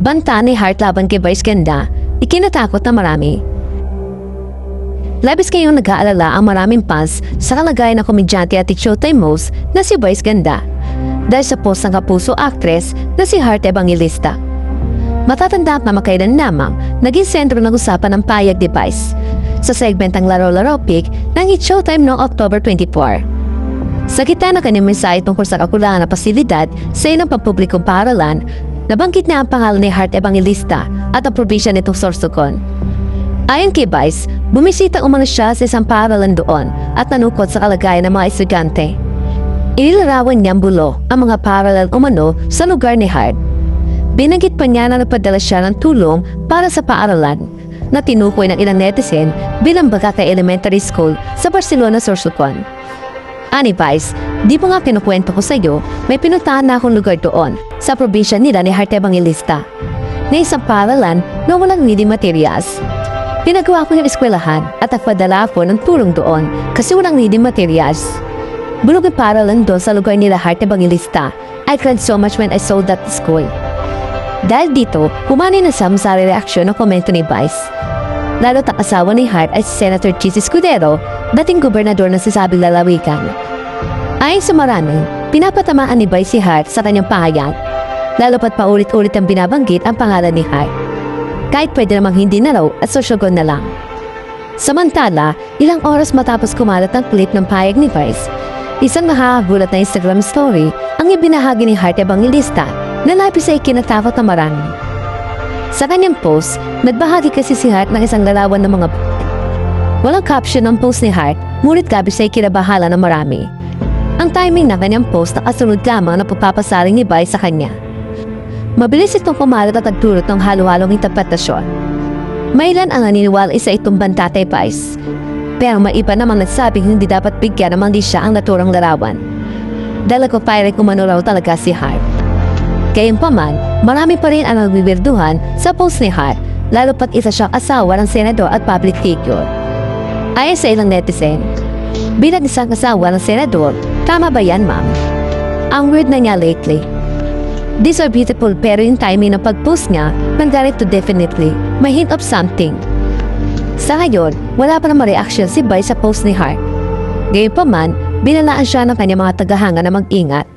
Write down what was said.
Banta ni Hart laban kay Vice Ganda, ikinatakot na marami. Labis kayong nag-aalala ang maraming fans sa kalagayan ng komedyante at showtime host na si Vice Ganda dahil sa post ng kapuso actress na si Hart Evangelista. Matatanda na makailan lamang naging sentro ng usapan ng payag device sa segment ng Laro-Laro Pick ng It Showtime noong October 24. Sa gitna ng kanyang mensahe tungkol sa kakulangan ng pasilidad sa ilang pampublikong paaralan, nabanggit niya ang pangalan ni Hart Evangelista at ang probinsya nitong Sorsogon. Ayon kay Vice, bumisita umano siya sa isang paaralan doon at nanukot sa kalagayan ng mga estudyante. Inilarawan niyang bulo ang mga paaralan umano sa lugar ni Hart. Binanggit pa niya na nagpadala siya ng tulong para sa paaralan na tinukoy ng ilang netizen bilang Bagata Elementary School sa Barcelona, Sorsogon. Ani Vice, di mo nga kinukwento ko sa iyo, may pinuntahan na akong lugar doon sa probinsya nila ni Hart Evangelista na isang paaralan na walang reading materials. Pinagawa ko yung eskwelahan at nagpadala ako ng tulong doon kasi walang reading materials. Bulog ang paaralan doon sa lugar nila Hart Evangelista. I cried so much when I saw that school. Dahil dito, humanay na Sam sa reaksyon ng komento ni Vice. Lalo ang asawa ni Hart ay si Senator Chis Escudero, dating gobernador ng sasabing lalawigan. Ayon sa marami, pinapatamaan ni Vice si Hart sa kanyang pahayag. Lalo pat paulit-ulit ang binabanggit ang pangalan ni Hart. Kahit pwede namang hindi na raw at sosyogon na lang. Samantala, ilang oras matapos kumalat ang clip ng payag ni Vice, isang nakakagulat na Instagram story ang ibinahagi ni Hart Evangelista na labis ay kinatakot na marami. Sa kanyang post, nagbahagi kasi si Hart ng isang larawan ng mga Walang caption ang post ni Hart, ngunit gabi siya kinabahala ng marami. Ang timing ng kanyang post nakasunod lamang na pagpapasaring ni Vice sa kanya. Mabilis itong kumalat at nagdulot ng halo-halong interpretasyon. May ilan ang naniniwala isa itong bantatay Vice. Pero may iba namang nagsabing hindi dapat bigyan ng mali siya ang naturang larawan. Dahil ko pare kumano raw talaga si Hart. Gayunpaman, marami pa rin ang nagbibirduhan sa post ni Hart, lalo pat isa siyang asawa ng senador at public figure. Ayon sa ilang netizen, bilang isang asawa ng senador, tama ba yan ma'am? Ang weird na niya lately. These are beautiful pero yung timing ng pag-post niya, nanggalit to definitely, may hint of something. Sa ngayon, wala pa namang reaction si Bai sa post ni Hart. Gayunpaman, binalaan siya ng kanyang mga tagahanga na mag-ingat